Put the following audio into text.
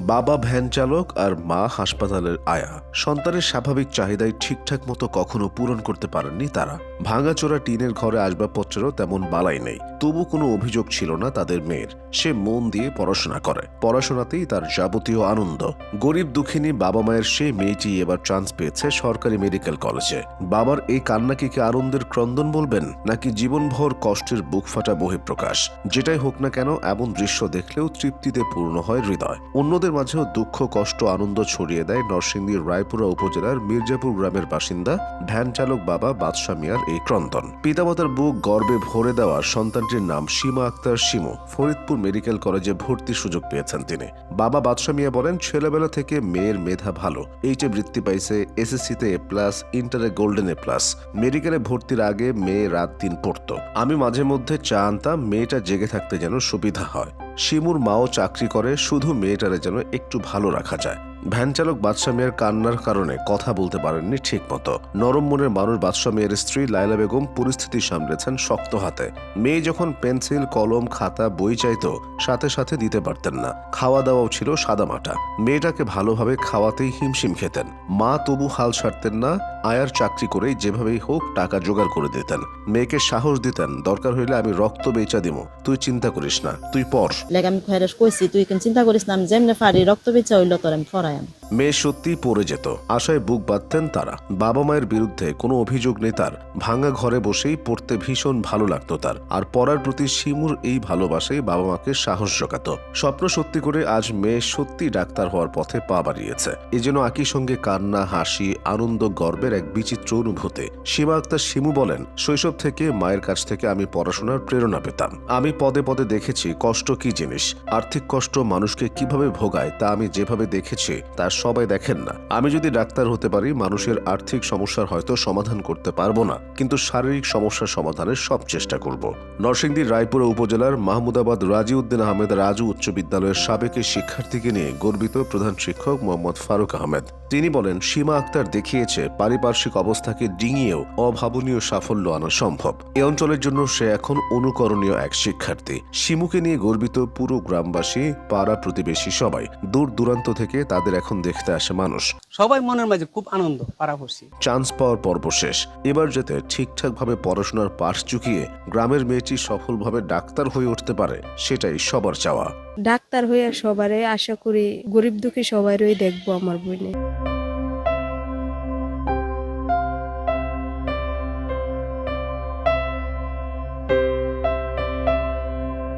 বাবা ভ্যান চালক আর মা হাসপাতালের আয়া। সন্তানের স্বাভাবিক চাহিদাই ঠিকঠাক মতো কখনো পূরণ করতে পারেননি তারা। ভাঙাচোরা টিনের ঘরে আসবাবপত্রেরও তেমন বালাই নেই। তবু কোনো অভিযোগ ছিল না তাদের মেয়ের। সে মন দিয়ে পড়াশোনা করে। পড়াশোনাতেই তার যাবতীয় আনন্দ। গরিব দুঃখিনী বাবা মায়ের সেই মেয়েটি এবার চান্স পেয়েছে সরকারি মেডিকেল কলেজে বাবার এই কান্নাকে কি আনন্দের ক্রন্দন বলবেন? নাকি জীবনভর কষ্টের বুক ফাটা বহিঃপ্রকাশ। যেটাই হোক না কেন, এমন দৃশ্য দেখলেও তৃপ্তিতে পূর্ণ হয় হৃদয়। অন্যদের মাঝেও দুঃখ, কষ্ট, আনন্দ ছড়িয়ে দেয় নরসিংদীর রায়পুরা উপজেলার মির্জাপুর গ্রামের বাসিন্দা ভ্যান চালক বাবা বাদশা মিয়ার এই ক্রন্দন। পিতামাতার বুক গর্বে ভরে দেওয়া সন্তানটির নাম সীমা আক্তার শিমু ফরিদপুর মেডিকেল কলেজে ভর্তির সুযোগ পেয়েছেন তিনি। বাবা বাদশা মিয়া বলেন, ছেলেবেলা থেকে মেয়ের মেধা ভালো। এইটে বৃত্তি পাইছে এসএসসিতে এ প্লাস ইন্টারে গোল্ডেন এ প্লাস মেডিকেলে ভর্তির আগে মেয়ে রাত দিন পড়তো। আমি মাঝে মধ্যে চা আনতাম মেয়েটা জেগে থাকতে যেন সুবিধা হয়। শিমুর মাও চাকরি করে, শুধু মেয়েটারে যেন একটু ভালো রাখা যায়। ভ্যান চালক বাদশা মিয়ার কান্নার কারণে কথা বলতে পারেননি ঠিক মতো নরম মনের মানুষ বাদশা মেয়ের স্ত্রী লাইলা বেগম পরিস্থিতি সামলেছেন শক্ত হাতে। মেয়ে যখন পেন্সিল, কলম, খাতা, বই চাইতো, সাথে সাথে দিতে পারতেন না। খাওয়া দাওয়াও ছিল সাদামাটা। মেয়েটাকে ভালোভাবে খাওয়াতেই হিমশিম খেতেন। মা তবু হাল ছাড়তেন না, আয়ার চাকরি করেই যেভাবেই হোক টাকা জোগাড় করে দিতেন। মেয়েকে সাহস দিতেন, দরকার হইলে আমি রক্ত বেচা দিব, তুই চিন্তা করিস না, তুই পর আমি কইছি, তুই চিন্তা করিস না, আমি যেমনে পারি রক্ত বেচা হইল তোর আমি ফরাই আমি মেয়ে সত্যিই পড়ে যেত। আশায় বুক বাঁধতেন তারা। বাবা মায়ের বিরুদ্ধে কোনো অভিযোগ নেই তার। ভাঙা ঘরে বসেই পড়তে ভীষণ ভালো লাগতো তার। আর পড়ার প্রতি শিমুর এই ভালোবাসাই বাবা মাকে সাহস জোগাত। স্বপ্ন সত্যি করে আজ মেয়ে সত্যি ডাক্তার হওয়ার পথে পা বাড়িয়েছে। এজন্য একই সঙ্গে কান্না, হাসি, আনন্দ, গর্বের এক বিচিত্র অনুভূতি। সীমা আক্তার শিমু বলেন, শৈশব থেকে মায়ের কাছ থেকে আমি পড়াশোনার প্রেরণা পেতাম। আমি পদে পদে দেখেছি কষ্ট কি জিনিস। আর্থিক কষ্ট মানুষকে কীভাবে ভোগায় তা আমি যেভাবে দেখেছি তা সবাই দেখেন না। আমি যদি ডাক্তার হতে পারি, মানুষের আর্থিক সমস্যার হয়তো সমাধান করতে পারব না। কিন্তু শারীরিক সমস্যার সমাধানের সব চেষ্টা করব। নরসিংদীর রায়পুরা উপজেলার মাহমুদাবাদ রাজিউদ্দিন আহমেদ রাজু উচ্চ বিদ্যালয়ের সাবেক শিক্ষার্থীকে নিয়ে গর্বিত প্রধান শিক্ষক মোহাম্মদ ফারুক আহমেদ। তিনি বলেন, সীমা আক্তার দেখিয়েছে, পারিপার্শ্বিক অবস্থাকে ডিঙিয়েও অভাবনীয় সাফল্য আনা সম্ভব। এ অঞ্চলের জন্য সে এখন অনুকরণীয় এক শিক্ষার্থী। শিমুকে নিয়ে গর্বিত পুরো গ্রামবাসী, পাড়া প্রতিবেশী সবাই। দূর দূরান্ত থেকে তাদের এখন দেখতে আসে মানুষ। সবাই মনের মাঝে খুব আনন্দ পাড়াপড়শি। চান্স পাওয়ার পর্ব শেষ। এবার যাতে ঠিকঠাক ভাবে পড়াশোনার পাশ চুকিয়ে গ্রামের মেয়েটি সফলভাবে ডাক্তার হয়ে উঠতে পারে সেটাই সবার চাওয়া। ডাক্তার হয়ে সবারে আশা করি গরিব দুঃখী সবারই দেখব আমার বোনে